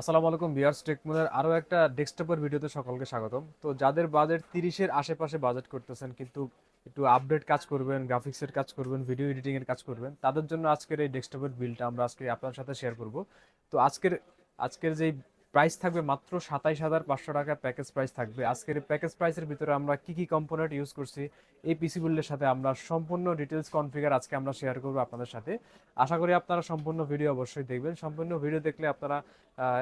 আসসালামু আলাইকুম বিয়ার্স টেকমুনের আরও একটা ডেস্কটপের ভিডিওতে সকলকে স্বাগতম। তো যাদের বাজেট তিরিশের আশেপাশে বাজেট করতেছেন, কিন্তু একটু আপডেট কাজ করবেন, গ্রাফিক্সের কাজ করবেন, ভিডিও এডিটিংয়ের কাজ করবেন, তাদের জন্য আজকের এই ডেস্কটপের বিলটা আমরা আজকে আপনার সাথে শেয়ার করব। তো আজকের আজকের যেই প্রাইস থাকবে মাত্র সাতাইশ হাজার পাঁচশো টাকা প্যাকেজ প্রাইস থাকবে। আজকের এই প্যাকেজ প্রাইসের ভিতরে আমরা কি কি কম্পোনেন্ট ইউজ করছি, এই পিসি বিল্ডের সাথে আমরা সম্পূর্ণ ডিটেলস কনফিগার আজকে আমরা শেয়ার করব আপনাদের সাথে। আশা করি আপনারা সম্পূর্ণ ভিডিও অবশ্যই দেখবেন। সম্পূর্ণ ভিডিও দেখলে আপনারা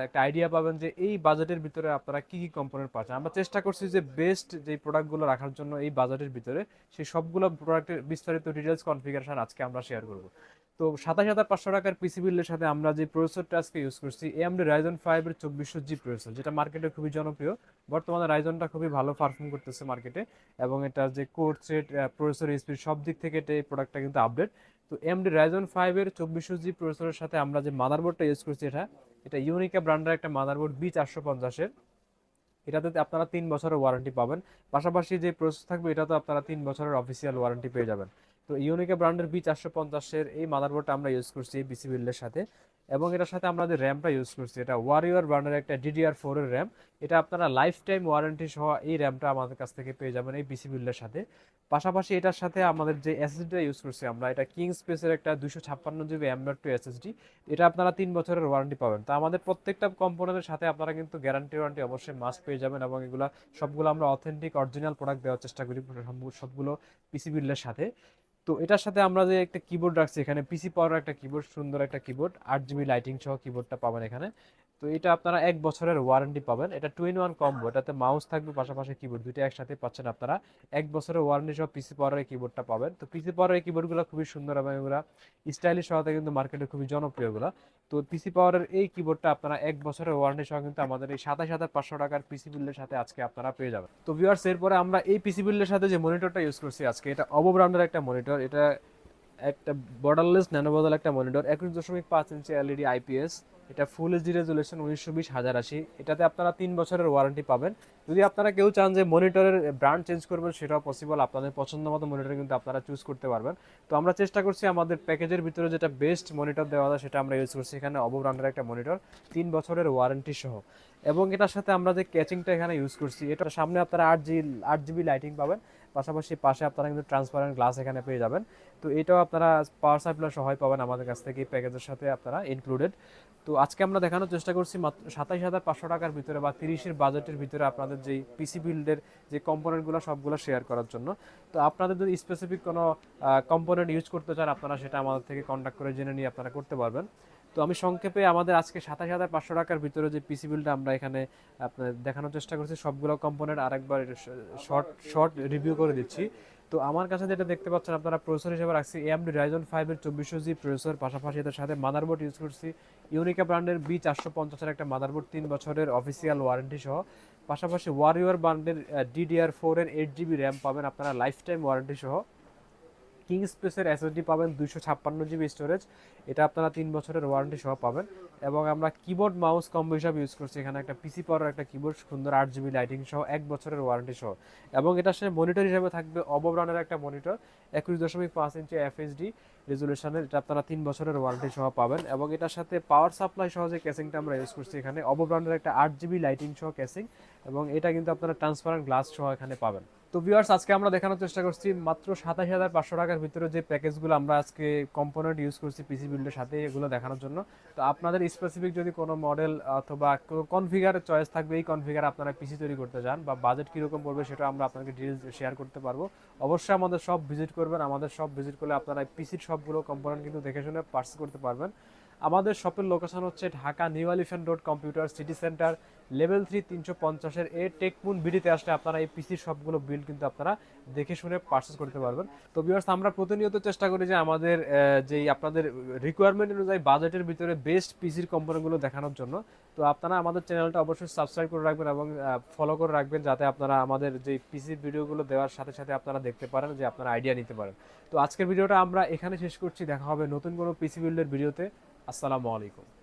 একটা আইডিয়া পাবেন যে এই বাজেটের ভিতরে আপনারা কি কি কম্পোনেন্ট পাচ্ছেন। আমরা চেষ্টা করছি যে বেস্ট যে প্রোডাক্টগুলো রাখার জন্য এই বাজেটের ভিতরে, সেই সবগুলো প্রোডাক্টের বিস্তারিত ডিটেলস কনফিগারেশন আজকে আমরা শেয়ার করব। তো সাতাশ হাজার পাঁচশো টাকার পিসি বিলের সাথে আমরা যে প্রসেসরটা আজকে ইউজ করছি এ এমডি রাইজন ফাইভের চব্বিশশো জি প্রসেসর যেটা মার্কেটে খুবই জনপ্রিয়। বর্তমানে রাইজনটা খুবই ভালো পারফর্ম করতেছে মার্কেটে এবং এটা যে কোর সেট প্রসেসর স্পিড সব দিক থেকে এটা এই প্রোডাক্টটা কিন্তু আপডেট তো এমডি রাইজন ফাইভের চব্বিশশো জি প্রসেসরের সাথে আমরা যে মাদারবোর্ডটা ইউজ করছি এটা এটা ইউনিকা ব্র্যান্ডের একটা মাদারবোর্ড বি চারশো পঞ্চাশের এটাতে আপনারা তিন বছরের ওয়ারেন্টি পাবেন। পাশাপাশি যে প্রসেস থাকবে এটাতে আপনারা তিন বছরের অফিসিয়াল ওয়ারেন্টি পেয়ে যাবেন। তো ইউনিকা ব্র্যান্ডের বি চারশো পঞ্চাশের এই মাদারবোর্ডটা আমরা ইউজ করছি এই পিসি বিল্ডের সাথে। এবং এটার সাথে আমরা যে র্যামটা ইউজ করছি, এটা ওয়ারিয়র ব্র্যান্ডের একটা ডিডিআর ফোরের র্যাম এটা আপনারা লাইফ টাইম ওয়ারেন্টি সহ এই র্যামটা আমাদের কাছ থেকে পেয়ে যাবেন এই পিসি বিল্ডের সাথে। পাশাপাশি এটার সাথে আমাদের যে এসএসডিটা ইউজ করছি আমরা, এটা কিং স্পেসের একটা দুশো ছাপ্পান্ন GB M dot two SSD এটা আপনারা তিন বছরের ওয়ারেন্টি পাবেন। তো আমাদের প্রত্যেকটা কম্পোনেন্টের সাথে আপনারা কিন্তু গ্যারান্টি ওয়ারেন্টি অবশ্যই মাস্ক পেয়ে যাবেন এবং এগুলা সবগুলো আমরা অথেন্টিক অরিজিনাল প্রোডাক্ট দেওয়ার চেষ্টা করি সব- সবগুলো পিসি বিল্ডের সাথে। তো এটার সাথে আমরা যে একটা কিবোর্ড রাখছি এখানে পিসি পাওয়ার একটা কিবোর্ড সুন্দর একটা কিবোর্ড আট জিবি লাইটিং সহ কিবোর্ডটা পাবেন এখানে। তো এটা আপনারা এক বছরের ওয়ারেন্টি পাবেন। এটা টু ইন ওয়ান কম্বো এটাতে মাউস থাকবে, পাশাপাশি কিবোর্ড দুইটা একসাথে পাচ্ছেন আপনারা। এক বছরের ওয়ারেন্টি সহ পিসি পাওয়ারের কিবোর্ডটা পাবেন। তো পিসি পাওয়ার পাওয়ারের কিবোর্ডগুলো খুবই সুন্দর এবং এগুলো স্টাইলিশ হওয়াতে কিন্তু মার্কেটে খুবই জনপ্রিয় এগুলো। তো পিসি পাওয়ারের এই কিবোর্ডটা আপনারা এক বছরের ওয়ারেন্টি সহ কিন্তু আমাদের এই সাতাশ হাজার পাঁচশো টাকার পিসি বিল্ডের সাথে আজকে আপনারা পেয়ে যাবেন। তো ভিউয়ার্স এরপরে আমরা এই পিসি বিল্ডের সাথে যে মনিটরটা ইউজ করছি আজকে, এটা অবো ব্র্যান্ডের একটা মনিটর এটা একটা বর্ডারলেস ন্যানো বদল একটা মনিটর একুশ দশমিক পাঁচ ইঞ্চি এলইডি আইপিএস এটা ফুল এইচডি রেজুলেশন উনিশশো বিশ হাজার আশি। এটাতে আপনারা তিন বছরের ওয়ারেন্টি পাবেন। যদি আপনারা কেউ চান যে মনিটরের ব্র্যান্ড চেঞ্জ করবেন, সেটাও পসিবল আপনাদের পছন্দ মতো মনিটর কিন্তু আপনারা চুজ করতে পারবেন। তো আমরা চেষ্টা করছি আমাদের প্যাকেজের ভিতরে যেটা বেস্ট মনিটর দেওয়া যায় সেটা আমরা ইউজ করছি। এখানে অবো ব্র্যান্ডের একটা মনিটর তিন বছরের ওয়ারেন্টি সহ। এবং এটার সাথে আমরা যে ক্যাচিংটা এখানে ইউজ করছি এটার সামনে আপনারা আট জি আট জিবি লাইটিং পাবেন। পাশাপাশি পাশে আপনারা কিন্তু ট্রান্সপারেন্ট গ্লাস এখানে পেয়ে যাবেন। তো এটাও আপনারা পাওয়ার সাপ্লাই সহায় পাবেন আমাদের কাছ থেকে প্যাকেজের সাথে আপনারা ইনক্লুডেড তো আজকে আমরা দেখানোর চেষ্টা করছি মাত্র সাতাইশ হাজার পাঁচশো টাকার ভিতরে বা তিরিশের বাজেটের ভিতরে আপনাদের যেই পিসি বিল্ডের যে কম্পোনেন্টগুলো সবগুলো শেয়ার করার জন্য। তো আপনাদের যদি স্পেসিফিক কোনো কম্পোনেন্ট ইউজ করতে চান আপনারা সেটা আমাদের থেকে কন্ট্যাক্ট করে জেনে নিয়ে আপনারা করতে পারবেন। তো আমি সংক্ষেপে আমাদের আজকে সাতাশ হাজার পাঁচশো টাকার ভিতরে যে পিসি বিলটা আমরা এখানে আপনার দেখানোর চেষ্টা করছি, সবগুলো কম্পোনেন্ট আরেকবার শর্ট শর্ট রিভিউ করে দিচ্ছি। তো আমার কাছে যেটা দেখতে পাচ্ছেন, আপনারা প্রসেসর হিসেবে রাখছি এমডি রাইজন ফাইভের চব্বিশশো জি প্রসেসর পাশাপাশি এটার সাথে মাদারবোর্ড ইউজ করছি। ইউনিকা ব্র্যান্ডের বি চারশো পঞ্চাশের একটা মাদারবোর্ড তিন বছরের অফিসিয়াল ওয়ারেন্টি সহ। পাশাপাশি ওয়ারিয়র ব্র্যান্ডের ডিডিআর ফোর এর এইট জিবি র্যাম পাবেন আপনারা লাইফ টাইম ওয়ারেন্টি সহ। কিং স্পেসের এসএসডি পাবেন দুশো ছাপ্পান্ন জিবি স্টোরেজ এটা আপনারা তিন বছরের ওয়ারেন্টি সহ পাবেন। এবং আমরা কিবোর্ড মাউস কম্বো হিসাবে ইউজ করছি। এখানে একটা পিসি পাওয়ার একটা কিবোর্ড সুন্দর আট জিবি লাইটিং সহ এক বছরের ওয়ারেন্টি সহ। এবং এটার সাথে মনিটর হিসাবে থাকবে। অবো একটা মনিটর একুশ দশমিক পাঁচ ইঞ্চি এফএসডি রেজুলেশনের এটা আপনারা তিন বছরের ওয়ারেন্টি সহ পাবেন। এবং এটার সাথে পাওয়ার সাপ্লাই সহ যে কেসিংটা আমরা ইউজ করছি এখানে অবো ব্র্যান্ডের একটা আট জিবি লাইটিং সহ কেসিং এবং এটা কিন্তু আপনারা ট্রান্সপারেন্ট গ্লাস সহ এখানে পাবেন। তো ভিউয়ার্স আজকে আমরা দেখানোর চেষ্টা করছি মাত্র সাতাশ হাজার পাঁচশো টাকার ভিতরে যে প্যাকেজগুলো আমরা আজকে কম্পোনেন্ট ইউজ করছি পিসি বিল্ডের সাথে, এগুলো দেখানোর জন্য। তো আপনাদের স্পেসিফিক যদি কোনো মডেল অথবা কনফিগার চয়েস থাকবে, এই কনফিগার আপনারা পিসি তৈরি করতে চান বা বাজেট কীরকম পড়বে সেটা আমরা আপনাকে ডিটেলস শেয়ার করতে পারব। অবশ্যই আমাদের সব ভিজিট করবেন। আমাদের সব ভিজিট করলে আপনারা পিসির সবগুলো কম্পোনেন্ট কিন্তু দেখে শুনে পার্স করতে পারবেন। আমাদের শপের লোকেশন হচ্ছে Dhaka new elephant road computer city centre level three তিনশো পঞ্চাশের এ টেকমুন বিডিতে আসলে আপনারা এই পিসির সবগুলো বিল কিন্তু আপনারা দেখে শুনে পারচেস করতে পারবেন। তো বিয়ার্স আমরা প্রতিনিয়ত চেষ্টা করি যে আমাদের যেই আপনাদের রিকোয়ারমেন্ট অনুযায়ী বাজেটের ভিতরে বেস্ট পিসির কোম্পানিগুলো দেখানোর জন্য। তো আপনারা আমাদের চ্যানেলটা অবশ্যই সাবস্ক্রাইব করে রাখবেন এবং ফলো করে রাখবেন যাতে আপনারা আমাদের যে পিসির ভিডিওগুলো দেওয়ার সাথে সাথে আপনারা দেখতে পারেন, যে আপনারা আইডিয়া নিতে পারেন। তো আজকের ভিডিওটা আমরা এখানে শেষ করছি। দেখা হবে নতুন কোনো পিসি বিল্ডের ভিডিওতে আসসালামু আলাইকুম।